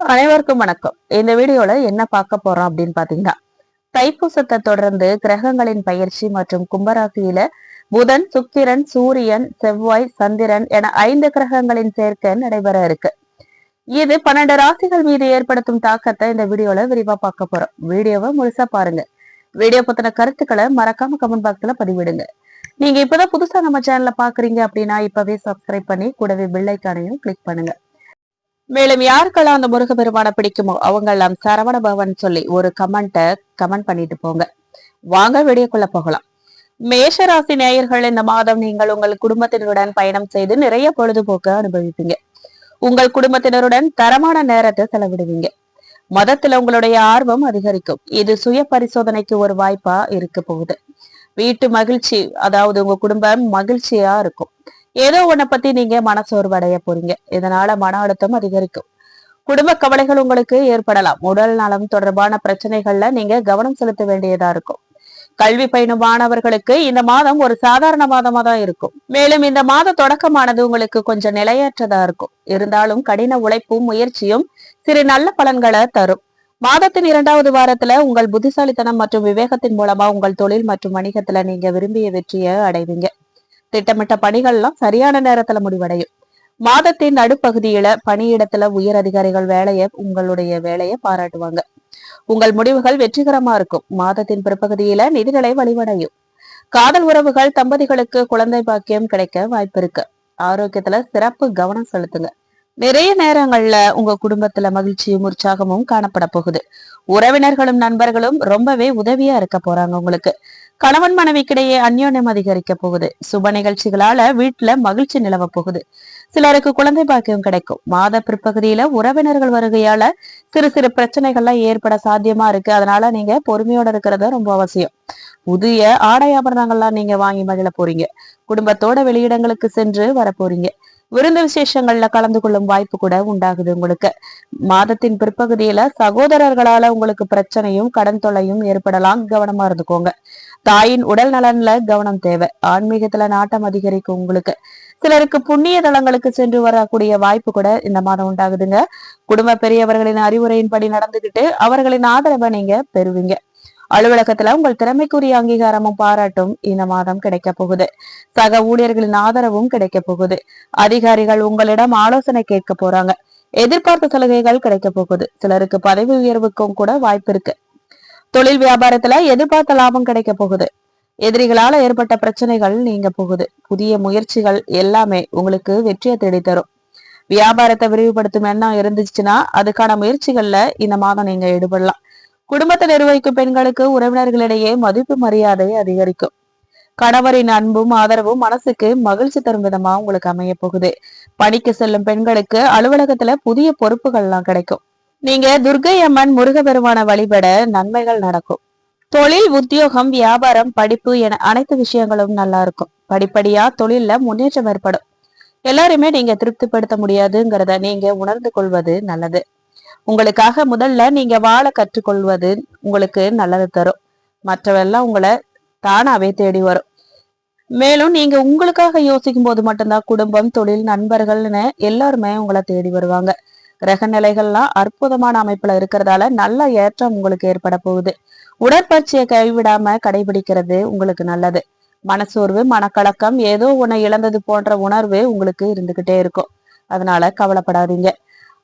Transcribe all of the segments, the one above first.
அனைவருக்கும் வணக்கம். இந்த வீடியோல என்ன பார்க்க போறோம் அப்படின்னு பாத்தீங்கன்னா தைப்பூசத்தை தொடர்ந்து கிரகங்களின் பயிற்சி மற்றும் கும்பராசியில புதன் சுக்கிரன் சூரியன் செவ்வாய் சந்திரன் என ஐந்து கிரகங்களின் சேர்க்கை நடைபெற இருக்கு. இது பன்னெண்டு ராசிகள் மீது ஏற்படுத்தும் தாக்கத்தை இந்த வீடியோல விரிவா பார்க்க போறோம். வீடியோவை முழுசா பாருங்க. வீடியோ பத்தின கருத்துக்களை மறக்காம கமெண்ட் பாக்ஸ்ல பதிவிடுங்க. நீங்க இப்பதான் புதுசா நம்ம சேனல்ல பாக்குறீங்க அப்படின்னா இப்பவே சப்ஸ்கிரைப் பண்ணி கூடவே பெல் ஐக்கானையும் கிளிக் பண்ணுங்க. மேலும் யாருக்கெல்லாம் அந்த முருகப்பெருமானை பிடிக்குமோ அவங்க எல்லாம் சரவண பவன் சொல்லி ஒரு கமெண்ட்டை கமெண்ட் பண்ணிட்டு போங்க. வாங்க வெடியக்குள்ள போகலாம். மேஷராசி நேயர்கள் இந்த மாதம் நீங்கள் உங்கள் குடும்பத்தினருடன் பயணம் செய்து நிறைய பொழுதுபோக்கு அனுபவிப்பீங்க. உங்கள் குடும்பத்தினருடன் தரமான நேரத்தை செலவிடுவீங்க. மதத்துல உங்களுடைய ஆர்வம் அதிகரிக்கும். இது சுய பரிசோதனைக்கு ஒரு வாய்ப்பா இருக்க போகுது. வீட்டு மகிழ்ச்சி அதாவது உங்க குடும்பம் மகிழ்ச்சியா இருக்கும். ஏதோ ஒன்றை பத்தி நீங்க மனசோர்வு அடைய போறீங்க. இதனால மன அழுத்தம் அதிகரிக்கும். குடும்ப கவலைகள் உங்களுக்கு ஏற்படலாம். உடல் நலம் தொடர்பான பிரச்சனைகள்ல நீங்க கவனம் செலுத்த வேண்டியதா இருக்கும். கல்வி பயிலும் மாணவர்களுக்கு இந்த மாதம் ஒரு சாதாரண மாதமா தான் இருக்கும். மேலும் இந்த மாத தொடக்கமானது உங்களுக்கு கொஞ்சம் நிலையற்றதா இருக்கும். இருந்தாலும் கடின உழைப்பும் முயற்சியும் சிறு நல்ல பலன்களை தரும். மாதத்தின் இரண்டாவது வாரத்துல உங்கள் புத்திசாலித்தனம் மற்றும் விவேகத்தின் மூலமா உங்கள் தொழில் மற்றும் வணிகத்துல நீங்க விரும்பிய வெற்றியை அடைவீங்க. திட்டமிட்ட பணிகள்லாம் சரியான நேரத்துல முடிவடையும். மாதத்தின் நடுப்பகுதியில பணியிடத்துல உயர் அதிகாரிகள் வேலையை உங்களுடைய வேலையை பாராட்டுவாங்க. உங்கள் முடிவுகள் வெற்றிகரமா இருக்கும். மாதத்தின் பிற்பகுதியில நிதிநிலை வழிவடையும் காதல் உறவுகள் தம்பதிகளுக்கு குழந்தை பாக்கியம் கிடைக்க வாய்ப்பு இருக்கு. ஆரோக்கியத்துல சிறப்பு கவனம் செலுத்துங்க. நிறைய நேரங்கள்ல உங்க குடும்பத்துல மகிழ்ச்சியும் உற்சாகமும் காணப்பட போகுது. உறவினர்களும் நண்பர்களும் ரொம்பவே உதவியா இருக்க போறாங்க உங்களுக்கு. கணவன் மனைவிக்கிடையே அந்யோன்யம் அதிகரிக்க போகுது. சுப நிகழ்ச்சிகளால வீட்டுல மகிழ்ச்சி நிலவ போகுது. சிலருக்கு குழந்தை பாக்கியம் கிடைக்கும். மாத பிற்பகுதியில உறவினர்கள் வருகையால சிறு சிறு பிரச்சனைகள்லாம் ஏற்பட சாத்தியமா இருக்கு. அதனால நீங்க பொறுமையோட இருக்கிறது ரொம்ப அவசியம். புதிய ஆடை ஆபரணங்கள்லாம் நீங்க வாங்கி மகிழ போறீங்க. குடும்பத்தோட வெளியிடங்களுக்கு சென்று வர போறீங்க. விருந்து விசேஷங்கள்ல கலந்து கொள்ளும் வாய்ப்பு கூட உண்டாகுது உங்களுக்கு. மாதத்தின் பிற்பகுதியில சகோதரர்களால உங்களுக்கு பிரச்சனையும் கடன் தொல்லையும் ஏற்படலாம். கவனமா இருந்துக்கோங்க. தாயின் உடல் நலன்ல கவனம் தேவை. ஆன்மீகத்துல நாட்டம் அதிகரிக்கும் உங்களுக்கு. சிலருக்கு புண்ணிய தலங்களுக்கு சென்று வரக்கூடிய வாய்ப்பு கூட இந்த மாதம் உண்டாகுதுங்க. குடும்ப பெரியவர்களின் அறிவுரையின்படி நடந்துகிட்டு அவர்களின் ஆதரவை நீங்க பெறுவீங்க. அலுவலகத்துல உங்கள் திறமைக்குரிய அங்கீகாரமும் பாராட்டும் இந்த மாதம் கிடைக்க போகுது. சக ஊழியர்களின் ஆதரவும் கிடைக்க போகுது. அதிகாரிகள் உங்களிடம் ஆலோசனை கேட்க போறாங்க. எதிர்பார்த்த சலுகைகள் கிடைக்க போகுது. சிலருக்கு பதவி உயர்வுக்கும் கூட வாய்ப்பு இருக்கு. தொழில் வியாபாரத்துல எதிர்பார்த்த லாபம் கிடைக்க போகுது. எதிரிகளால ஏற்பட்ட பிரச்சனைகள் நீங்க போகுது. புதிய முயற்சிகள் எல்லாமே உங்களுக்கு வெற்றியை தேடி தரும் வியாபாரத்தை விரிவுபடுத்தும் எண்ணம் இருந்துச்சுன்னா அதுக்கான முயற்சிகள்ல இந்த மாதம் நீங்க ஈடுபடலாம். குடும்பத்தை நிர்வகிக்கும் பெண்களுக்கு உறவினர்களிடையே மதிப்பு மரியாதை அதிகரிக்கும். கணவரின் அன்பும் ஆதரவும் மனசுக்கு மகிழ்ச்சி தரும் விதமா உங்களுக்கு அமைய போகுது. பணிக்கு செல்லும் பெண்களுக்கு அலுவலகத்துல புதிய பொறுப்புகள் எல்லாம் கிடைக்கும். நீங்க துர்கை அம்மன் முருகபெருமான வழிபட நன்மைகள் நடக்கும். தொழில் உத்தியோகம் வியாபாரம் படிப்பு என அனைத்து விஷயங்களும் நல்லா இருக்கும். படிப்படியா தொழில்ல முன்னேற்றம் ஏற்படும். எல்லாருமே நீங்க திருப்திப்படுத்த முடியாதுங்கிறத நீங்க உணர்ந்து கொள்வது நல்லது. உங்களுக்காக முதல்ல நீங்க வாழ கற்றுக்கொள்வது உங்களுக்கு நல்லது தரும். மற்றவெல்லாம் உங்களை தானாவே தேடி வரும். மேலும் நீங்க உங்களுக்காக யோசிக்கும் போது மட்டும்தான் குடும்பம் தொழில் நண்பர்கள்னு எல்லாருமே உங்களை தேடி வருவாங்க. கிரக நிலைகள்லாம் அற்புதமான அமைப்புல இருக்கிறதால நல்ல ஏற்றம் உங்களுக்கு ஏற்பட போகுது. உடற்பயிற்சியை கைவிடாம கடைபிடிக்கிறது உங்களுக்கு நல்லது. மனசோர்வு மனக்கலக்கம் ஏதோ ஒண்ணு இழந்தது போன்ற உணர்வு உங்களுக்கு இருந்துகிட்டே இருக்கும். அதனால கவலைப்படாதீங்க.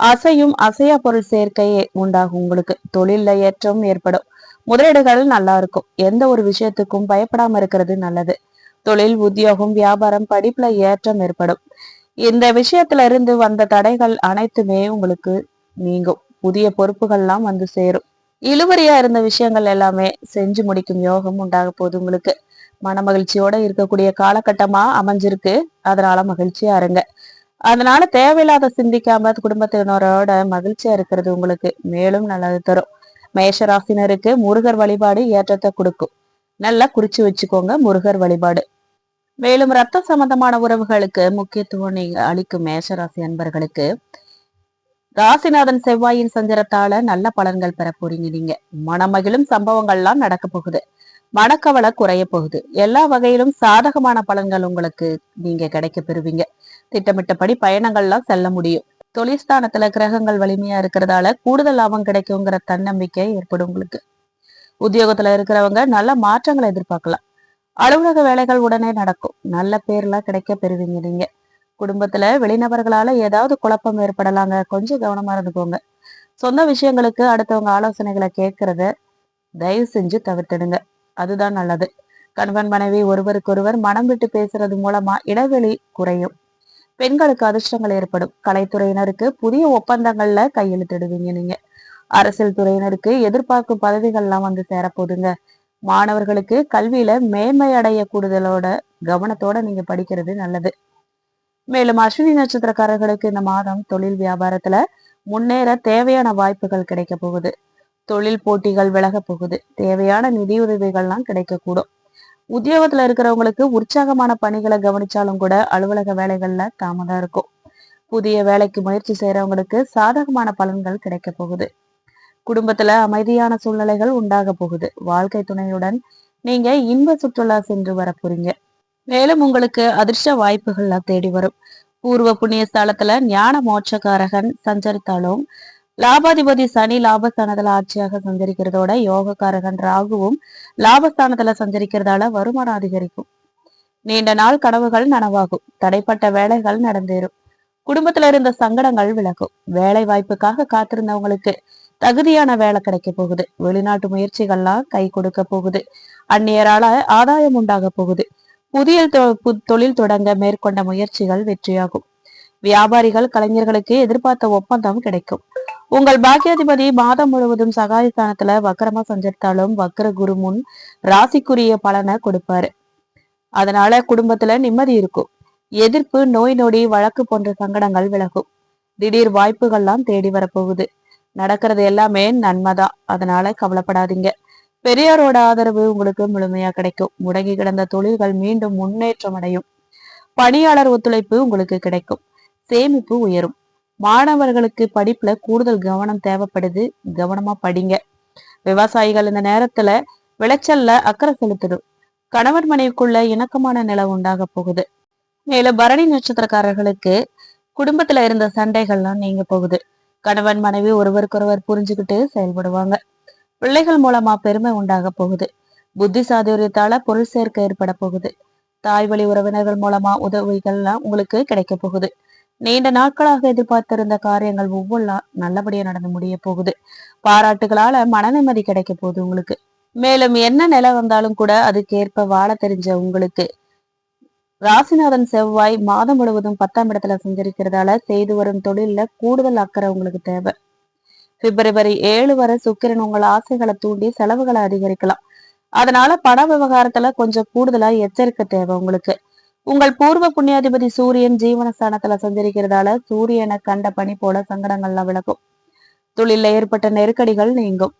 அசையும் அசையா பொருள் சேர்க்கை உண்டாகும் உங்களுக்கு. தொழில்ல ஏற்றம் ஏற்படும். முதலீடுகள் நல்லா இருக்கும். எந்த ஒரு விஷயத்துக்கும் பயப்படாம இருக்கிறது நல்லது. தொழில் உத்தியோகம் வியாபாரம் படிப்புல ஏற்றம் ஏற்படும். இந்த விஷயத்துல இருந்து வந்த தடைகள் அனைத்துமே உங்களுக்கு நீங்கும். புதிய பொறுப்புகள்லாம் வந்து சேரும். இழுவறியா இருந்த விஷயங்கள் எல்லாமே செஞ்சு முடிக்கும் யோகம் உண்டாக போகுது உங்களுக்கு. மன மகிழ்ச்சியோட இருக்கக்கூடிய காலகட்டமா அமைஞ்சிருக்கு. அதனால மகிழ்ச்சியா இருங்க. அதனால தேவையில்லாத சிந்திக்காம குடும்பத்தினரோட மகிழ்ச்சியா இருக்கிறது உங்களுக்கு மேலும் நல்லது தரும். மேஷராசினருக்கு முருகர் வழிபாடு ஏற்றத்தை கொடுக்கும். நல்லா குறிச்சு வச்சுக்கோங்க முருகர் வழிபாடு. மேலும் ரத்த சம்பந்தமான உறவுகளுக்கு முக்கியத்துவம் அளிக்கும் மேஷராசி அன்பர்களுக்கு ராசிநாதன் செவ்வாயின் சஞ்சரத்தால நல்ல பலன்கள் பெற போறீங்க நீங்க. மனமகிழும் சம்பவங்கள்லாம் நடக்க போகுது. மனக்கவலை குறைய போகுது. எல்லா வகையிலும் சாதகமான பலன்கள் உங்களுக்கு நீங்க கிடைக்க பெறுவீங்க. திட்டமிட்டபடி பயணங்கள்லாம் செல்ல முடியும். தொழிற்ஸ்தானத்துல கிரகங்கள் வலிமையா இருக்கிறதால கூடுதல் லாபம் கிடைக்குங்கிற தன்னம்பிக்கை ஏற்படும் உங்களுக்கு. உத்தியோகத்துல இருக்கிறவங்க நல்ல மாற்றங்களை எதிர்பார்க்கலாம். அலுவலக வேலைகள் உடனே நடக்கும். நல்ல பேர்லாம் கிடைக்க பெறுவீங்க நீங்க. குடும்பத்துல வெளிநபர்களால ஏதாவது குழப்பம் ஏற்படலாங்க. கொஞ்சம் கவனமா இருந்துக்கோங்க. சொந்த விஷயங்களுக்கு அடுத்தவங்க ஆலோசனைகளை கேட்கறத தயவு செஞ்சு தவிர்த்திடுங்க. அதுதான் நல்லது. கணவன் மனைவி ஒருவருக்கொருவர் மனம் விட்டு பேசுறது மூலமா இடைவெளி குறையும். பெண்களுக்கு அதிர்ஷ்டங்கள் ஏற்படும். கலைத்துறையினருக்கு புதிய ஒப்பந்தங்கள்ல கையெழுத்திடுவீங்க நீங்க. அரசியல் துறையினருக்கு எதிர்பார்க்கும் பதவிகள்லாம் வந்து சேரப்போதுங்க மாணவர்களுக்கு கல்வியில மேன்மை அடைய கூடுதலோட கவனத்தோட நீங்க படிக்கிறது நல்லது. மேலும் அஸ்வினி நட்சத்திரக்காரர்களுக்கு இந்த மாதம் தொழில் வியாபாரத்துல முன்னேற தேவையான வாய்ப்புகள் கிடைக்க போகுது. தொழில் போட்டிகள் விலக போகுது. தேவையான நிதியுதவிகள்லாம் கிடைக்கக்கூடும். உத்தியோகத்துல இருக்கிறவங்களுக்கு உற்சாகமான பணிகளை கவனிச்சாலும் கூட அலுவலக வேலைகள்ல தாமதம் இருக்கும். புதிய வேலைக்கு முயற்சி செய்யறவங்களுக்கு சாதகமான பலன்கள் கிடைக்க போகுது. குடும்பத்துல அமைதியான சூழ்நிலைகள் உண்டாக போகுது. வாழ்க்கை துணையுடன் நீங்க இன்ப சுற்றுலா சென்று வர போறீங்க மேலும் உங்களுக்கு அதிர்ஷ்ட வாய்ப்புகள்லாம் தேடி வரும். பூர்வ புண்ணிய ஸ்தலத்துல ஞான மோட்சக்காரகன் சஞ்சரித்தாலும் லாபாதிபதி சனி லாபஸ்தானத்துல ஆட்சியாக சஞ்சரிக்கிறதோட யோகக்காரகன் ராகுவும் லாபஸ்தானத்துல சஞ்சரிக்கிறதால வருமானம் அதிகரிக்கும். நீண்ட நாள் கனவுகள் நனவாகும். தடைப்பட்ட வேலைகள் நடந்தேறும். குடும்பத்துல இருந்த சங்கடங்கள் விலகும். வேலை வாய்ப்புக்காக காத்திருந்தவங்களுக்கு தகுதியான வேலை கிடைக்க போகுது. வெளிநாட்டு முயற்சிகள்லாம் கை கொடுக்க போகுது. அந்நியரால ஆதாயம் உண்டாக போகுது. புதிய தொழில் தொடங்க மேற்கொண்ட முயற்சிகள் வெற்றியாகும். வியாபாரிகள் கலைஞர்களுக்கு எதிர்பார்த்த ஒப்பந்தம் கிடைக்கும். உங்கள் பாக்கியாதிபதி மாதம் முழுவதும் சகாயஸ்தானத்துல வக்கரமா சஞ்சரித்தாலும் வக்கர குரு முன் ராசிக்குரிய பலனை கொடுப்பாரு. அதனால குடும்பத்துல நிம்மதி இருக்கும். எதிர்ப்பு நோய் நொடி வழக்கு போன்ற சங்கடங்கள் விலகும். திடீர் வாய்ப்புகள்லாம் தேடி வரப்போகுது. நடக்கிறது எல்லாமே நன்மைதான். அதனால கவலைப்படாதீங்க. பெரியாரோட ஆதரவு உங்களுக்கு முழுமையா கிடைக்கும். முடங்கி கிடந்த தொழில்கள் மீண்டும் முன்னேற்றம் அடையும். பணியாளர் ஒத்துழைப்பு உங்களுக்கு கிடைக்கும். சேமிப்பு உயரும். மாணவர்களுக்கு படிப்புல கூடுதல் கவனம் தேவைப்படுது. கவனமா படிங்க. விவசாயிகள் இந்த நேரத்துல விளைச்சல்ல அக்கறை செலுத்திடும் கணவன் மனைவிக்குள்ள இணக்கமான நிலை உண்டாக போகுது. மேலும் பரணி நட்சத்திரக்காரர்களுக்கு குடும்பத்துல இருந்த சண்டைகள்லாம் நீங்க போகுது. கணவன் மனைவி ஒருவருக்கொருவர் புரிஞ்சுக்கிட்டு செயல்படுவாங்க. பிள்ளைகள் மூலமா பெருமை உண்டாக போகுது. புத்தி சாதுரியத்தால பொருள் சேர்க்க ஏற்பட போகுது. தாய் வழி உறவினர்கள் மூலமா உதவிகள்லாம் உங்களுக்கு கிடைக்க போகுது. நீண்ட நாட்களாக எதிர்பார்த்திருந்த காரியங்கள் ஒவ்வொன்றா நல்லபடியா நடந்து முடிய போகுது. பாராட்டுகளால மன நிம்மதி கிடைக்க போகுது உங்களுக்கு. மேலும் என்ன நிலை வந்தாலும் கூட அதுக்கேற்ப வாழ தெரிஞ்ச உங்களுக்கு ராசிநாதன் செவ்வாய் மாதம் முழுவதும் பத்தாம் இடத்துல செஞ்சிருக்கிறதால செய்து வரும் தொழில்ல கூடுதல் அக்கறை உங்களுக்கு தேவை. பிப்ரவரி ஏழு வரை சுக்கிரன் உங்கள் ஆசைகளை தூண்டி செலவுகளை அதிகரிக்கலாம். அதனால பண விவகாரத்துல கொஞ்சம் கூடுதலா எச்சரிக்கை தேவை உங்களுக்கு. உங்கள் பூர்வ புண்ணியாதிபதி சூரியன் ஜீவனஸ்தானத்துல சஞ்சரிக்கிறதால சூரியனை கண்ட பணி போல சங்கடங்கள்லாம் விளக்கும் தொழில ஏற்பட்ட நெருக்கடிகள் நீங்கும்.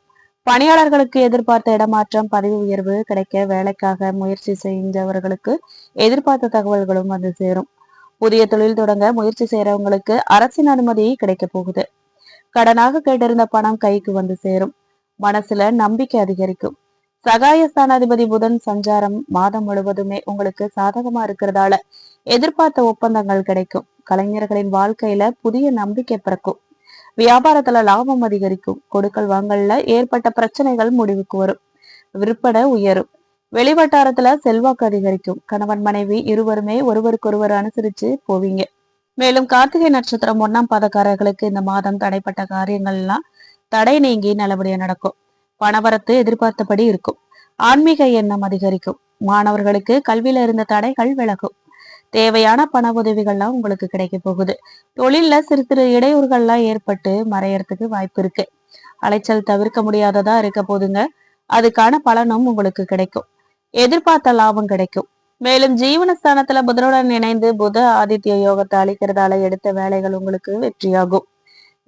பணியாளர்களுக்கு எதிர்பார்த்த இடமாற்றம் பதவி உயர்வு கிடைக்க வேலைக்காக முயற்சி செய்தவர்களுக்கு எதிர்பார்த்த தகவல்களும் வந்து சேரும். புதிய தொழில் தொடங்க முயற்சி செய்யறவங்களுக்கு அரசின் அனுமதி கிடைக்க போகுது. கடனாக கேட்டிருந்த பணம் கைக்கு வந்து சேரும். மனசுல நம்பிக்கை அதிகரிக்கும். சகாய ஸ்தானாதிபதி புதன் சஞ்சாரம் மாதம் முழுவதுமே உங்களுக்கு சாதகமா இருக்கிறதால எதிர்பார்த்த ஒப்பந்தங்கள் கிடைக்கும். கலைஞர்களின் வாழ்க்கையில புதிய நம்பிக்கை பிறக்கும். வியாபாரத்துல லாபம் அதிகரிக்கும். கொடுக்கல் வாங்கல்ல ஏற்பட்ட பிரச்சனைகள் முடிவுக்கு வரும். விற்பனை உயரும். வெளிவட்டாரத்துல செல்வாக்கு அதிகரிக்கும். கணவன் மனைவி இருவருமே ஒருவருக்கொருவர் அனுசரிச்சு போவீங்க. மேலும் கார்த்திகை நட்சத்திரம் ஒன்னாம் பாதக்காரர்களுக்கு இந்த மாதம் தடைப்பட்ட காரியங்கள்லாம் தடை நீங்கி நல்லபடியா நடக்கும். பணவரத்து எதிர்பார்த்தபடி இருக்கும். ஆன்மீக எண்ணம் அதிகரிக்கும். மாணவர்களுக்கு கல்வியில இருந்த தடைகள் விலகும். தேவையான பண உதவிகள்லாம் உங்களுக்கு கிடைக்க போகுது. தொழில்ல சிறு சிறு இடையூறுகள்லாம் ஏற்பட்டு மறையறதுக்கு வாய்ப்பு இருக்கு. அலைச்சல் தவிர்க்க முடியாததா இருக்க போதுங்க. அதுக்கான பலனும் உங்களுக்கு கிடைக்கும். எதிர்பார்த்த லாபம் கிடைக்கும். மேலும் ஜீவனஸ்தானத்துல புதனுடன் இணைந்து புத ஆதித்ய யோகத்தை அளிக்கிறதால எடுத்த வேலைகள் உங்களுக்கு வெற்றியாகும்.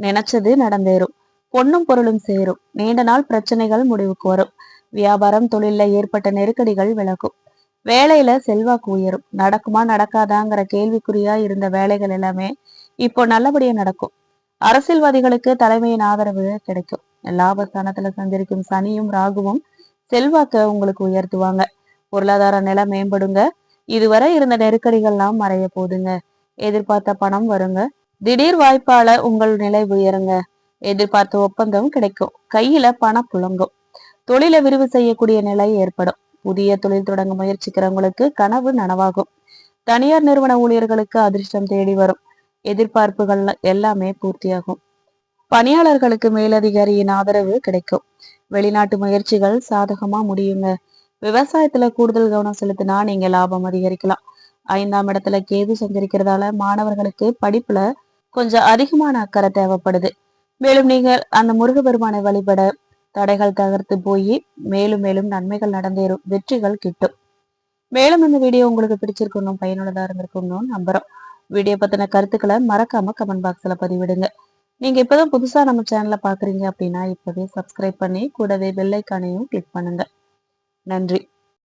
நினைச்சது நடந்தேறும். பொண்ணும் பொருளும் சேரும். நீண்ட நாள் பிரச்சனைகள் முடிவுக்கு வரும். வியாபாரம் தொழில ஏற்பட்ட நெருக்கடிகள் விலகும். வேலையில செல்வாக்கு உயரும். நடக்குமா நடக்காதாங்கிற கேள்விக்குறியா இருந்த வேலைகள் எல்லாமே இப்போ நல்லபடியா நடக்கும். அரசியல்வாதிகளுக்கு தலைமையின் ஆதரவு கிடைக்கும். லாபஸ்தானத்துல சஞ்சரிக்கும் சனியும் ராகுவும் செல்வாக்க உங்களுக்கு உயர்த்துவாங்க. பொருளாதார நிலை மேம்படுங்க. இதுவரை இருந்த நெருக்கடிகள்லாம் மறைய போதுங்க. எதிர்பார்த்த பணம் வருங்க. திடீர் வாய்ப்பால உங்கள் நிலை உயருங்க. எதிர்பார்த்த ஒப்பந்தம் கிடைக்கும். கையில பணம் புழங்கும். தொழிலை விரிவு செய்யக்கூடிய நிலை ஏற்படும். புதிய தொழில் தொடங்க முயற்சிக்கிறவங்களுக்கு கனவு நனவாகும். தனியார் நிறுவன ஊழியர்களுக்கு அதிர்ஷ்டம் தேடி வரும். எதிர்பார்ப்புகள் எல்லாமே பூர்த்தியாகும். பணியாளர்களுக்கு மேலதிகாரியின் ஆதரவு கிடைக்கும். வெளிநாட்டு முயற்சிகள் சாதகமா முடியுங்க. விவசாயத்துல கூடுதல் கவனம் செலுத்தினா நீங்க லாபம் அதிகரிக்கலாம். ஐந்தாம் இடத்துல கேது சஞ்சரிக்கிறதால மாணவர்களுக்கு படிப்புல கொஞ்சம் அதிகமான அக்கறை தேவைப்படுது. மேலும் நீங்கள் அந்த முருகபெருமானை வழிபட தடைகள் தகர்த்து போய் மேலும் மேலும் நன்மைகள் நடந்தேறும் வெற்றிகள் கிட்டும். மேலும் இந்த வீடியோ உங்களுக்கு பிடிச்சிருக்கணும் பயனுள்ளதா இருந்திருக்கணும்னு நம்புறோம். வீடியோ பத்தின கருத்துக்களை மறக்காம கமெண்ட் பாக்ஸ்ல பதிவிடுங்க. நீங்க இப்பதான் புதுசா நம்ம சேனலை பாக்குறீங்க அப்படின்னா இப்பவே சப்ஸ்கிரைப் பண்ணி கூடவே பெல்லைக்கானையும் கிளிக் பண்ணுங்க. நன்றி.